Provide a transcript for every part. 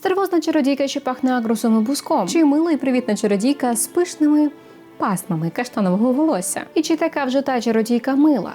Стервозна чародійка, що пахне агрусом і буском, чи мила і привітна чародійка з пишними пасмами каштанового волосся. І чи така вже та чародійка мила?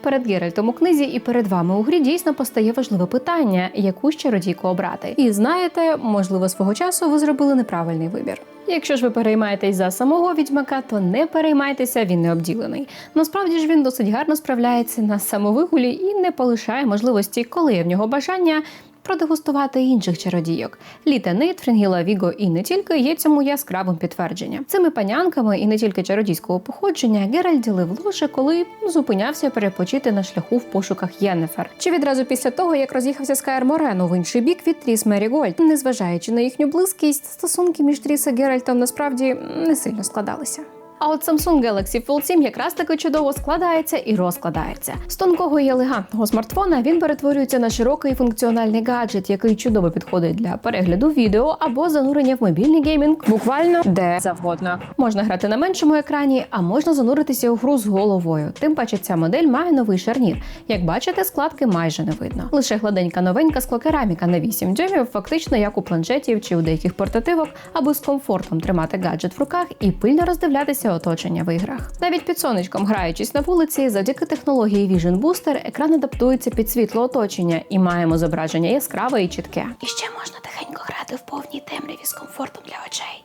Перед Геральтом у книзі і перед вами у грі дійсно постає важливе питання, яку ж чародійку обрати. І знаєте, можливо, свого часу ви зробили неправильний вибір. Якщо ж ви переймаєтесь за самого відьмака, то не переймайтеся, він не обділений. Насправді ж він досить гарно справляється на самовигулі і не полишає можливості, коли є в нього бажання. Продегустувати інших чародійок. Літа Нейт, Фрінгіла Віго і не тільки є цьому яскравим підтвердженням. Цими панянками і не тільки чародійського походження Геральт ділив ложе, коли зупинявся перепочити на шляху в пошуках Єннефер. Чи відразу після того, як роз'їхався з Каер Морену в інший бік від Тріс Мері Гольд. Незважаючи на їхню близькість, стосунки між Тріс і Геральтом насправді не сильно складалися. А от Samsung Galaxy Fold 7 якраз таки чудово складається і розкладається. З тонкого і елегантного смартфона він перетворюється на широкий функціональний гаджет, який чудово підходить для перегляду відео або занурення в мобільний геймінг, буквально де завгодно. Можна грати на меншому екрані, а можна зануритися у гру з головою. Тим паче ця модель має новий шарнір. Як бачите, складки майже не видно. Лише гладенька новенька склокераміка на 8 дюймів, фактично як у планшетів чи у деяких портативок, аби з комфортом тримати гаджет в руках і пильно роздивлятися оточення в іграх. Навіть під сонечком, граючись на вулиці, завдяки технології Vision Booster, екран адаптується під світло оточення і маємо зображення яскраве і чітке. І ще можна тихенько грати в повній темряві з комфортом для очей.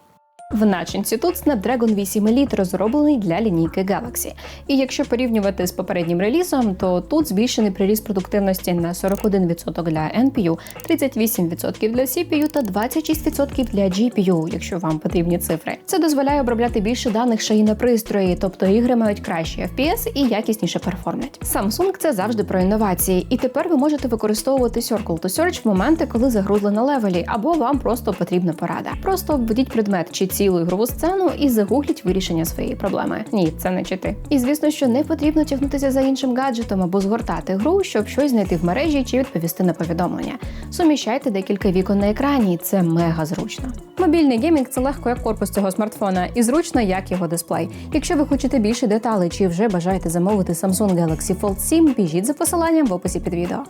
В начинці тут Snapdragon 8 Elite розроблений для лінійки Galaxy. І якщо порівнювати з попереднім релізом, то тут збільшений приріст продуктивності на 41% для NPU, 38% для CPU та 26% для GPU, якщо вам потрібні цифри. Це дозволяє обробляти більше даних ще й на пристрої, тобто ігри мають кращий FPS і якісніше перформлять. Samsung це завжди про інновації, і тепер ви можете використовувати Circle to Search в моменти, коли загрузли на левелі, або вам просто потрібна порада. Просто введіть предмет чи цілу ігрову сцену і загугліть вирішення своєї проблеми. Ні, це не чити. І звісно, що не потрібно тягнутися за іншим гаджетом або згортати гру, щоб щось знайти в мережі чи відповісти на повідомлення. Суміщайте декілька вікон на екрані, це мега зручно. Мобільний геймінг це легко як корпус цього смартфона і зручно як його дисплей. Якщо ви хочете більше деталей чи вже бажаєте замовити Samsung Galaxy Fold 7, біжіть за посиланням в описі під відео.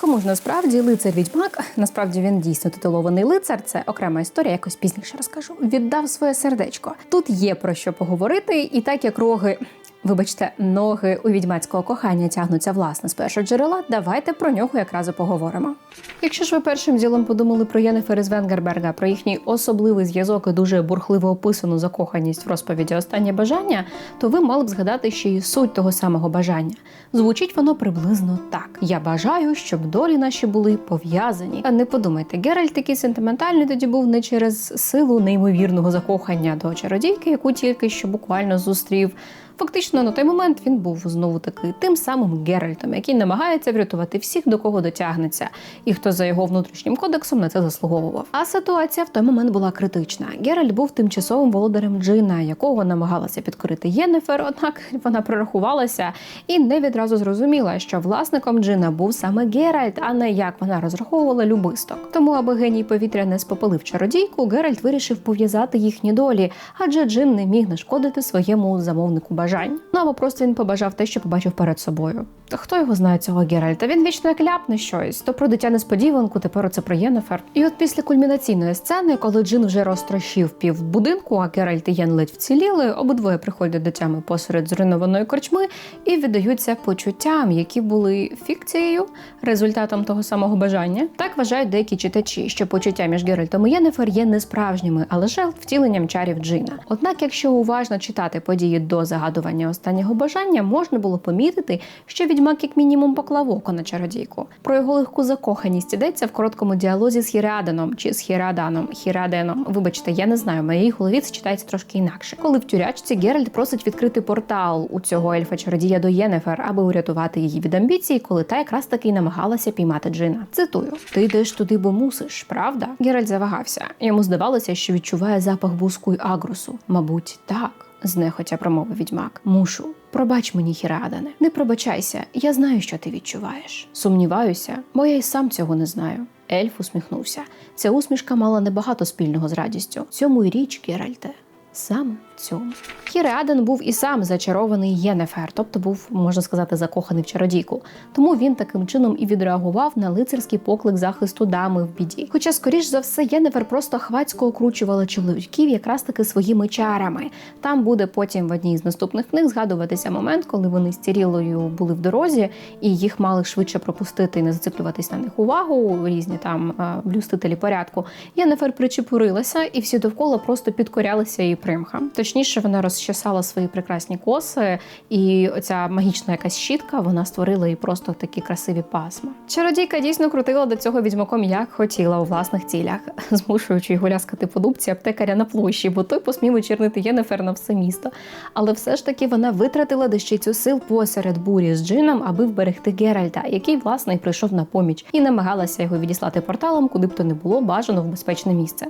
Кому ж насправді лицар відьмак, насправді він дійсно титулований лицар, це окрема історія, якось пізніше розкажу. Віддав своє сердечко. Тут є про що поговорити, і так як роги. Вибачте, ноги у відьмацького кохання тягнуться власне з першого джерела. Давайте про нього якраз і поговоримо. Якщо ж ви першим ділом подумали про Єнефер із Венгерберга, про їхній особливий зв'язок і дуже бурхливо описану закоханість в розповіді Останнє бажання, то ви мали б згадати ще й суть того самого бажання. Звучить воно приблизно так: я бажаю, щоб долі наші були пов'язані. А не подумайте, Геральт такий сентиментальний тоді був не через силу неймовірного закохання до чародійки, яку тільки що буквально зустрів. Фактично на той момент він був знову таки тим самим Геральтом, який намагається врятувати всіх, до кого дотягнеться, і хто за його внутрішнім кодексом на це заслуговував. А ситуація в той момент була критична. Геральт був тимчасовим володарем Джина, якого намагалася підкорити Єнефер, однак вона прорахувалася і не відразу зрозуміла, що власником Джина був саме Геральт, а не як вона розраховувала любисток. Тому, аби геній повітря не спопалив чародійку, Геральт вирішив пов'язати їхні долі, адже Джин не міг нашкодити своєму замовнику бажання бажань. Ну або просто він побажав те, що побачив перед собою. Та хто його знає цього Геральта? Він вічно як ляпне щось. То про дитя несподіванку, тепер оце про Єнефер. І от після кульмінаційної сцени, коли Джин вже розтрощив пів будинку, а Геральт і Єн ледь вціліли, обидвоє приходять до тями посеред зруйнованої корчми і віддаються почуттям, які були фікцією, результатом того самого бажання. Так вважають деякі читачі, що почуття між Геральтом і Єнефер є не справжніми, а лише втіленням чарів Джина. Однак, якщо уважно читати події до загадування останнього бажання, можна було помітити, що відьмак як мінімум поклав око на чародійку. Про його легку закоханість йдеться в короткому діалозі з Хіреаденом чи з Хіраданом. Хіраденом. Вибачте, я не знаю, в моїй голові це читається трошки інакше. Коли в тюрячці Геральт просить відкрити портал у цього ельфа чародія до Єнефер, аби урятувати її від амбіцій, коли та якраз таки намагалася піймати Джина. Цитую: Ти йдеш туди, бо мусиш, правда? Геральт завагався. Йому здавалося, що відчуває запах буску й агрусу. Мабуть, так. Знехотя промовив відьмак. Мушу. Пробач мені, Хірадане. Не пробачайся, я знаю, що ти відчуваєш. Сумніваюся, бо я й сам цього не знаю. Ельф усміхнувся. Ця усмішка мала небагато спільного з радістю. Цьому й річ, Геральте. саме цьому. Хіреаден був і сам зачарований Єнефер, тобто був, можна сказати, закоханий в чародійку. Тому він таким чином і відреагував на лицарський поклик захисту дами в біді. Хоча, скоріш за все, Єнефер просто хвацько окручувала чоловіків якраз таки своїми чарами. Там буде потім в одній з наступних книг згадуватися момент, коли вони з Цірілою були в дорозі, і їх мали швидше пропустити і не зациклюватись на них увагу. Різні там блюстителі порядку. Єнефер причепурилася, і всі довкола просто підкорялися її примхам. Точніше, вона розчесала свої прекрасні коси, і оця магічна якась щітка вона створила їй просто такі красиві пасма. Чародійка дійсно крутила до цього відьмаком як хотіла у власних цілях, змушуючи його ляскати по дубці аптекаря на площі, бо той посмів очернити Єнефер на все місто. Але все ж таки вона витратила дещицю сил посеред бурі з джином, аби вберегти Геральта, який власне й прийшов на поміч, і намагалася його відіслати порталом, куди б то не було бажано в безпечне місце.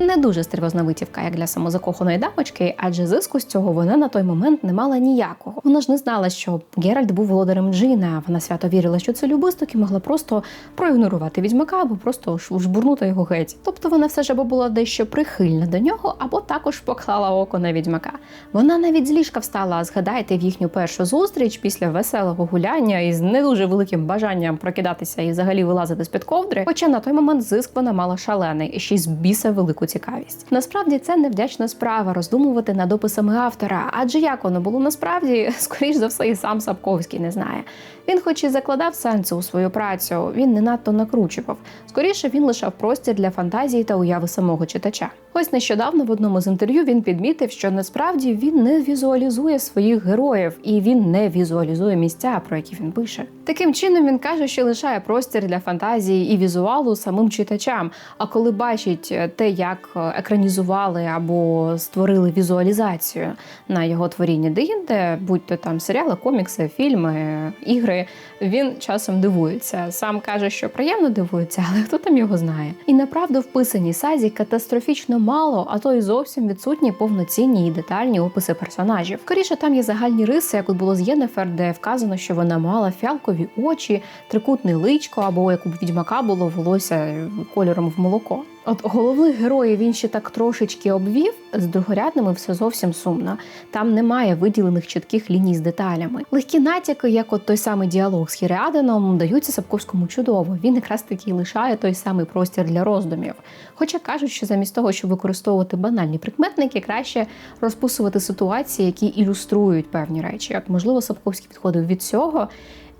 Не дуже стервозна витівка, як для самозакоханої дамочки, адже зиску з цього вона на той момент не мала ніякого. Вона ж не знала, що Геральт був володарем Джина. Вона свято вірила, що це любисток і могла просто проігнорувати відьмака або просто жбурнути його геть. Тобто вона все ж або була дещо прихильна до нього, або також поклала око на відьмака. Вона навіть з ліжка встала. Згадайте в їхню першу зустріч після веселого гуляння із не дуже великим бажанням прокидатися і взагалі вилазити з під ковдри. Хоча на той момент зиск вона мала шалений і ще й з біса велику цікавість. Насправді це невдячна справа роздумувати над описами автора, адже як воно було насправді, скоріш за все, і сам Сапковський не знає. Він, хоч і закладав сенси у свою працю, він не надто накручував. Скоріше він лишав простір для фантазії та уяви самого читача. Ось нещодавно в одному з інтерв'ю він підмітив, що насправді він не візуалізує своїх героїв і він не візуалізує місця, про які він пише. Таким чином він каже, що лишає простір для фантазії і візуалу самим читачам. А коли бачить е, те, як е, екранізували або створили візуалізацію на його творіння де-інде, будь то там серіали, комікси, фільми, ігри, він часом дивується. Сам каже, що приємно дивується, але хто там його знає. І направду вписані сазі катастрофічно мало, а то й зовсім відсутні повноцінні і детальні описи персонажів. Скоріше там є загальні риси, як от було з Єнефер, де вказано, що вона мала фіалкові очі, трикутне личко, або як у відьмака було волосся кольором в молоко. От головних героїв він ще так трошечки обвів, з другорядними все зовсім сумно. Там немає виділених чітких ліній з деталями. Легкі натяки, як от той самий діалог з Хіріаденом, даються Сапковському чудово. Він якраз таки лишає той самий простір для роздумів. Хоча кажуть, що замість того, щоб використовувати банальні прикметники, краще розписувати ситуації, які ілюструють певні речі. От можливо, Сапковський підходив від цього.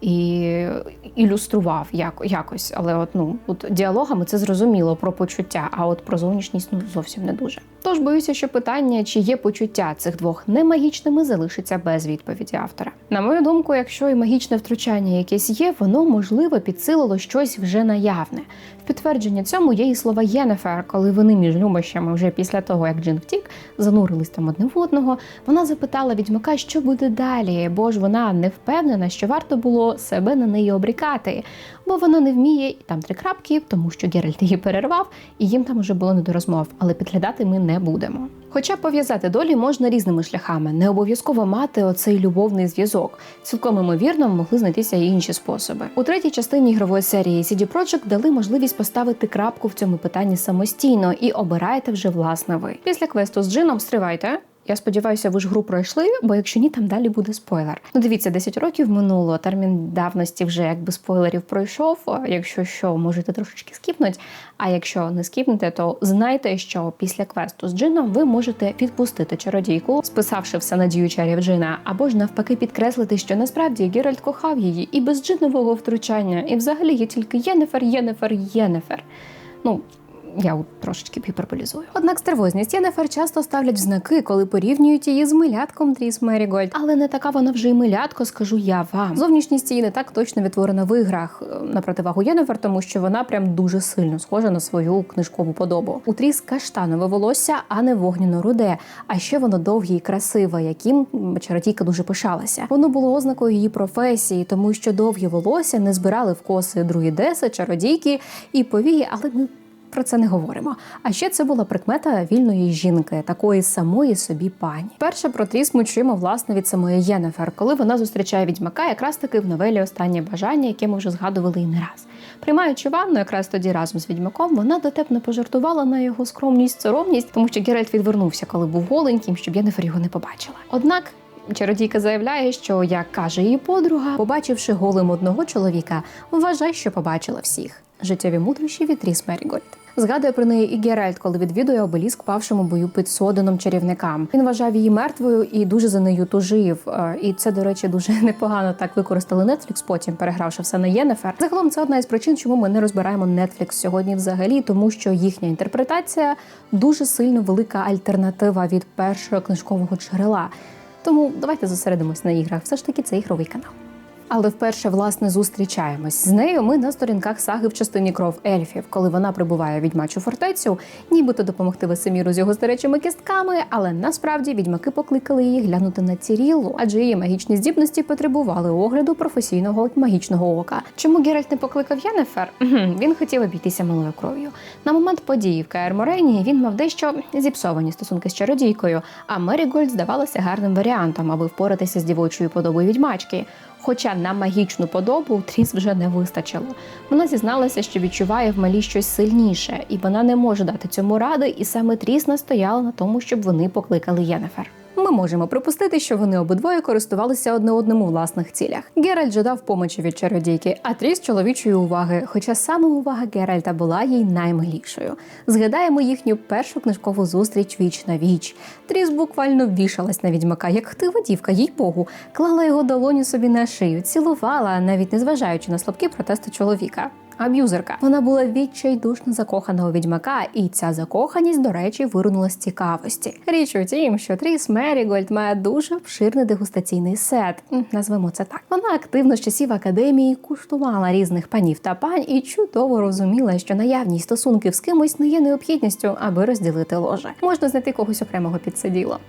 І ілюстрував як, якось, але от ну от діалогами це зрозуміло про почуття, а от про зовнішність ну зовсім не дуже. Тож боюся, що питання, чи є почуття цих двох немагічними, залишиться без відповіді автора. На мою думку, якщо і магічне втручання якесь є, воно можливо підсилило щось вже наявне. В підтвердження цьому є і слова Єнефер, коли вони між любощами вже після того, як Джин втік, занурились там одне в одного. Вона запитала відьмака, що буде далі, бо ж вона не впевнена, що варто було себе на неї обрікати, бо вона не вміє і там три крапки, тому що Геральт її перервав, і їм там уже було не до розмов, але підглядати ми не будемо. Хоча пов'язати долі можна різними шляхами, не обов'язково мати оцей любовний зв'язок. Цілком імовірно могли знайтися і інші способи. У третій частині ігрової серії CD Projekt дали можливість поставити крапку в цьому питанні самостійно і обирайте вже власне ви. Після квесту з джином стривайте. Я сподіваюся, ви ж гру пройшли, бо якщо ні, там далі буде спойлер. Ну дивіться, 10 років минуло. Термін давності вже якби спойлерів пройшов. Якщо що, можете трошечки скіпнути. А якщо не скіпнете, то знайте, що після квесту з джином ви можете відпустити чародійку, списавши все на дію чарів джина, або ж навпаки підкреслити, що насправді Геральт кохав її і без джинового втручання, і взагалі є тільки Єнефер, Єнефер, Єнефер. Ну, я трошечки гіперболізую. Однак стервозність Єнефер часто ставлять в знаки, коли порівнюють її з милятком Тріс Мерігольд. Але не така вона вже й милятко, скажу я вам. Зовнішність її не так точно відтворена в іграх е, на противагу Єнефер, тому що вона прям дуже сильно схожа на свою книжкову подобу. У Тріс каштанове волосся, а не вогняно-руде. А ще воно довге і красиве, яким м, чародійка дуже пишалася. Воно було ознакою її професії, тому що довгі волосся не збирали в коси друїдеси, чародійки і повії, але ми Про це не говоримо. А ще це була прикмета вільної жінки, такої самої собі пані. Перше про тріс ми чуємо власне від самої Єнефер, коли вона зустрічає відьмака, якраз таки в новелі Останнє бажання, яке ми вже згадували і не раз. Приймаючи ванну, якраз тоді разом з відьмаком, вона дотепно пожартувала на його скромність, соромність, тому що Геральт відвернувся, коли був голеньким, щоб Єнефер його не побачила. Однак. Чародійка заявляє, що, як каже її подруга, побачивши голим одного чоловіка, вважай, що побачила всіх. Життєві мудрощі від Ріс Мерігольд. Згадує про неї і Геральт, коли відвідує обеліск павшому бою під Соденом чарівникам. Він вважав її мертвою і дуже за нею тужив. Е, І це, до речі, дуже непогано так використали Netflix, потім перегравши все на Єнефер. Загалом це одна із причин, чому ми не розбираємо Netflix сьогодні взагалі, тому що їхня інтерпретація дуже сильно велика альтернатива від першого книжкового джерела. Тому давайте зосередимось на іграх. Все ж таки, це ігровий канал. Але вперше власне зустрічаємось з нею. Ми на сторінках саги в частині кров ельфів, коли вона прибуває в відьмачу фортецю, нібито допомогти Весеміру з його старечими кістками, але насправді відьмаки покликали її глянути на Цірілу, адже її магічні здібності потребували огляду професійного магічного ока. Чому Геральт не покликав Єнефер? Гм, Він хотів обійтися малою кров'ю. На момент події в Каер Морені він мав дещо зіпсовані стосунки з чародійкою, а Мерігольд здавалася гарним варіантом, аби впоратися з дівочою подобою відьмачки. Хоча на магічну подобу Тріс вже не вистачило. Вона зізналася, що відчуває в малі щось сильніше, і вона не може дати цьому ради, і саме Тріс настояла на тому, щоб вони покликали Єнефер. Ми можемо припустити, що вони обидвоє користувалися одне одним у власних цілях. Геральт жадав помочі від чародійки, а Тріс чоловічої уваги. Хоча саме увага Геральта була їй наймилішою. Згадаємо їхню першу книжкову зустріч віч на віч. Тріс буквально вішалась на відьмака, як хтива дівка, їй богу, клала його долоню собі на шию, цілувала, навіть не зважаючи на слабкі протести чоловіка. Аб'юзерка. Вона була відчайдушно закохана у відьмака, і ця закоханість, до речі, вирунула з цікавості. Річ у тім, що Тріс Мерігольд має дуже обширний дегустаційний сет. Назвемо це так. Вона активно з часів академії куштувала різних панів та пань і чудово розуміла, що наявність стосунків з кимось не є необхідністю, аби розділити ложе. Можна знайти когось окремого під.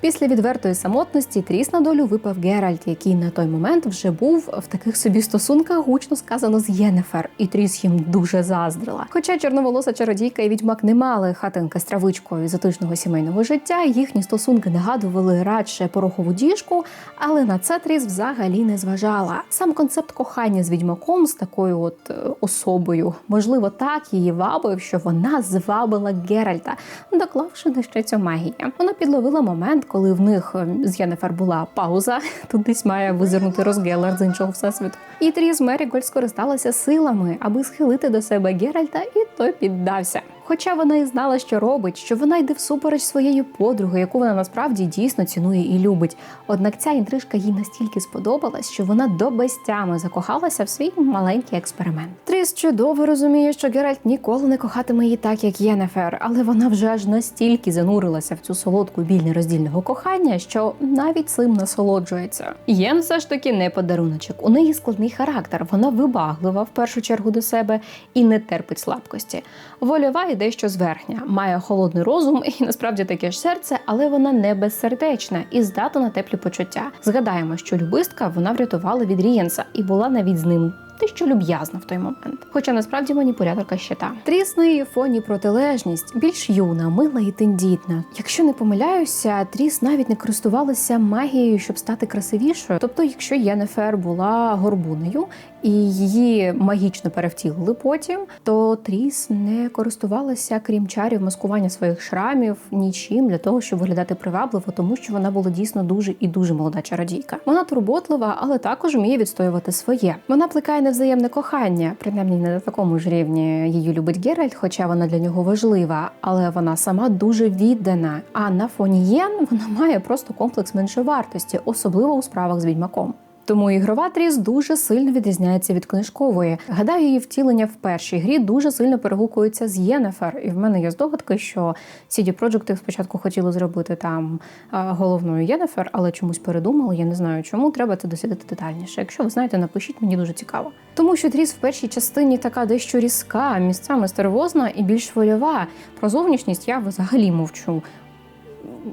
Після відвертої самотності Тріс на долю випав Геральт, який на той момент вже був в таких собі стосунках, гучно сказано з Єнефер, і Тріс їм дуже заздрила. Хоча чорноволоса чародійка і відьмак не мали хатинки з травичкою затишного сімейного життя, їхні стосунки нагадували радше порохову діжку, але на це Тріс взагалі не зважала. Сам концепт кохання з відьмаком, з такою от е, особою, можливо, так її вабив, що вона звабила Геральта, доклавши на ще цю магію. Вона підловила момент, коли в них е, з Єнефер була пауза. Тут десь має визирнути Розгелер з іншого всесвіту. І Тріс Мерігольд скористалася силами, аби схилити до себе Геральта, і той піддався. Хоча вона і знала, що робить, що вона йде всупереч своєї подруги, яку вона насправді дійсно цінує і любить. Однак ця інтрижка їй настільки сподобалась, що вона до безтями закохалася в свій маленький експеримент. Тріс чудово розуміє, що Геральт ніколи не кохатиме її так, як Єнефер, але вона вже аж настільки занурилася в цю солодку біль нероздільного кохання, що навіть цим насолоджується. Єн все ж таки не подаруночок. У неї складний характер. Вона вибаглива в першу чергу до себе і не терпить слабкості. Вольова і дещо зверхня, має холодний розум і насправді таке ж серце, але вона не безсердечна і здатна на теплі почуття. Згадаємо, що любистка вона врятувала від Рієнса і була навіть з ним. Те, що люб'язна в той момент, хоча насправді маніпуляторка щита. Тріс на її фоні протилежність більш юна, мила і тендітна. Якщо не помиляюся, Тріс навіть не користувалася магією, щоб стати красивішою. Тобто, якщо Єнефер була горбунею і її магічно перевтілили потім, то Тріс не користувалася, крім чарів маскування своїх шрамів, нічим для того, щоб виглядати привабливо, тому що вона була дійсно дуже і дуже молода чародійка. Вона турботлива, але також вміє відстоювати своє. Вона плекає невзаємне кохання, принаймні не на такому ж рівні її любить Геральт, хоча вона для нього важлива, але вона сама дуже віддана. А на фоні Єн вона має просто комплекс меншовартості, особливо у справах з відьмаком. Тому ігрова Тріс дуже сильно відрізняється від книжкової. Гадаю, її втілення в першій грі дуже сильно перегукується з Єнефер. І в мене є здогадки, що CD Projekt спочатку хотіли зробити там головною Єнефер, але чомусь передумали. Я не знаю чому. Треба це дослідити детальніше. Якщо ви знаєте, напишіть мені дуже цікаво. Тому що Тріс в першій частині така дещо різка, місцями стервозна і більш вольова. Про зовнішність я взагалі мовчу.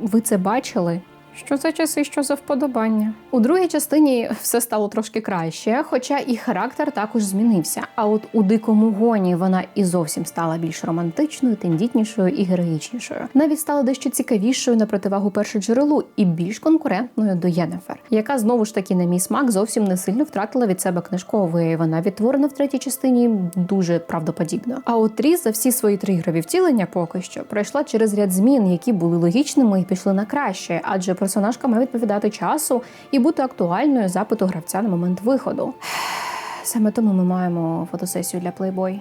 Ви це бачили? Що за часи, що за вподобання? У другій частині все стало трошки краще, хоча і характер також змінився. А от у дикому гоні вона і зовсім стала більш романтичною, тендітнішою і героїчнішою. Навіть стала дещо цікавішою на противагу першоджерелу і більш конкурентною до Єнефер, яка знову ж таки на мій смак зовсім не сильно втратила від себе книжкової. Вона відтворена в третій частині дуже правдоподібно. А от Тріс за всі свої три ігрові втілення поки що пройшла через ряд змін, які були логічними і пішли на краще, адже персонажка має відповідати часу і бути актуальною запиту гравця на момент виходу. Саме тому ми маємо фотосесію для Playboy.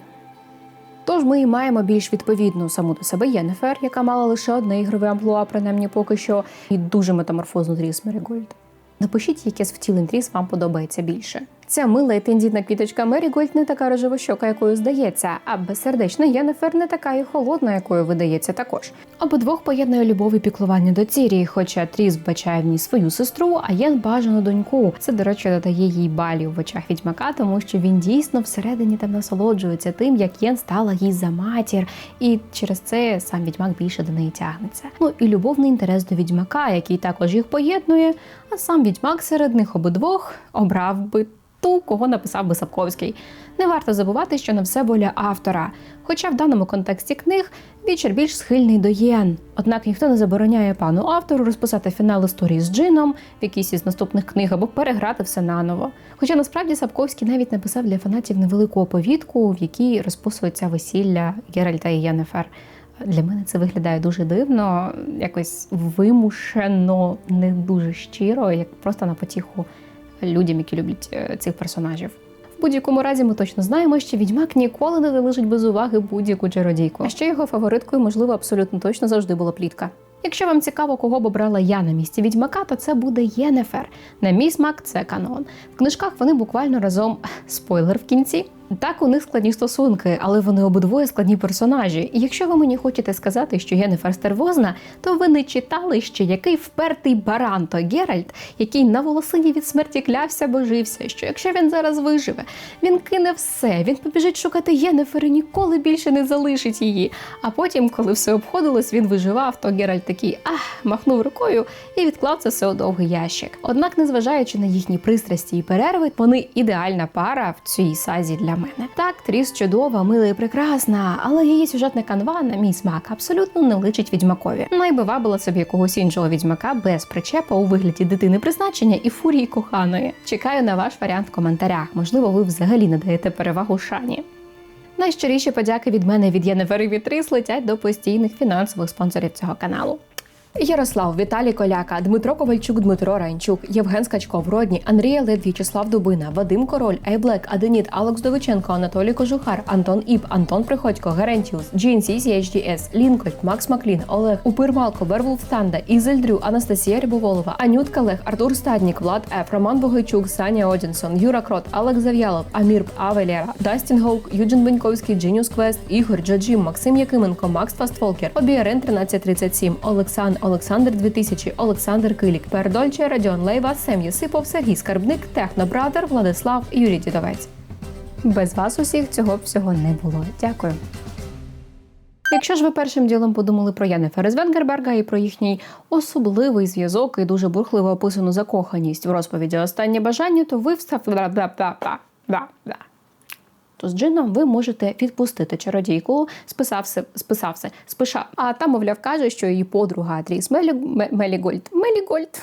Тож ми і маємо більш відповідну саму до себе Єнефер, яка мала лише одне ігрове амплуа, принаймні поки що, і дуже метаморфозну Тріс Мерігольд. Напишіть, яке з втілень Тріс вам подобається більше. Ця мила і тендітна квіточка Мерігольд не така рожевощока, якою здається, а безсердечна Єнефер не така і холодна, якою видається також. Обидвох поєднує любов і піклування до Цірії, хоча Тріс вбачає в ній свою сестру, а Єн бажану доньку. Це, до речі, додає їй балів в очах відьмака, тому що він дійсно всередині там насолоджується тим, як Єн стала їй за матір, і через це сам відьмак більше до неї тягнеться. Ну і любовний інтерес до відьмака, який також їх поєднує. А сам відьмак серед них обидвох обрав би ту, кого написав би Сапковський. Не варто забувати, що на все воля автора. Хоча в даному контексті книг Вічер більш схильний до єн. Однак ніхто не забороняє пану автору розписати фінал історії з джином в якійсь із наступних книг або переграти все наново. Хоча насправді Сапковський навіть написав для фанатів невелику оповідку, в якій розписується весілля Геральта і Єнефер. Для мене це виглядає дуже дивно, якось вимушено, не дуже щиро, як просто на потіху людям, які люблять е, цих персонажів. В будь-якому разі ми точно знаємо, що відьмак ніколи не залишить без уваги будь-яку чародійку. А ще його фавориткою, можливо, абсолютно точно завжди була плітка. Якщо вам цікаво, кого б обрала я на місці відьмака, то це буде Єнефер. На мій смак це канон. В книжках вони буквально разом спойлер в кінці. Так, у них складні стосунки, але вони обидвоє складні персонажі. І якщо ви мені хочете сказати, що Єнефер стервозна, то ви не читали ще який впертий баран то Геральт, який на волосині від смерті клявся, божився, що якщо він зараз виживе, він кине все, він побіжить шукати Єнефер і ніколи більше не залишить її. А потім, коли все обходилось, він виживав, то Геральт такий ах, махнув рукою і відклав це все у довгий ящик. Однак, незважаючи на їхні пристрасті і перерви, вони ідеальна пара в цій сазі для мене. Так, Тріс чудова, мила і прекрасна, але її сюжетна канва, на мій смак, абсолютно не личить відьмакові. Найбива була собі якогось іншого відьмака без причепа у вигляді дитини призначення і фурії коханої. Чекаю на ваш варіант в коментарях. Можливо, ви взагалі надаєте перевагу шані. Найщиріші подяки від мене від від Тріс летять до постійних фінансових спонсорів цього каналу. Ярослав, Віталій Коляка, Дмитро Ковальчук, Дмитро Ранчук, Євген Скачков, Родні, Андрія Лед, В'ячеслав Дубина, Вадим Король, Айблек, Аденіт, Алекс Довиченко, Анатолій Кожухар, Антон Іп, Антон Приходько, Герентіус, GNC CHDS, Лінкольд, Макс Маклін, Олег, Упир Малко, Вервулф Танда, Ізель Дрю, Анастасія Рябоволова, Анютка Лех, Артур Стаднік, Влад Еф, Роман Богойчук, Саня Одінсон, Юра Крот, Алекс Зав'ялов, Амір Авелєра, Дастін Гоук, Юджин Беньковський, Дженіус Квест, Ігор Джаджім, Максим Якименко, Макс Фастфолкер, Обіарен 1337, Олександр Олександр 2000, Олександр Килік, Пердольче, Радіон Лейва, Сем Єсипов, Сергій Скарбник, Технобрадер, Владислав, Юрій Дідовець. Без вас усіх цього всього не було. Дякую. Якщо ж ви першим ділом подумали про Янефера з Венгерберга і про їхній особливий зв'язок і дуже бурхливо описану закоханість в розповіді Останнє бажання, то ви встав то з джином ви можете відпустити чародійку, списався, списався, спиша. А там, мовляв, каже, що її подруга Адріс Мелі, Мелігольд, Мелігольд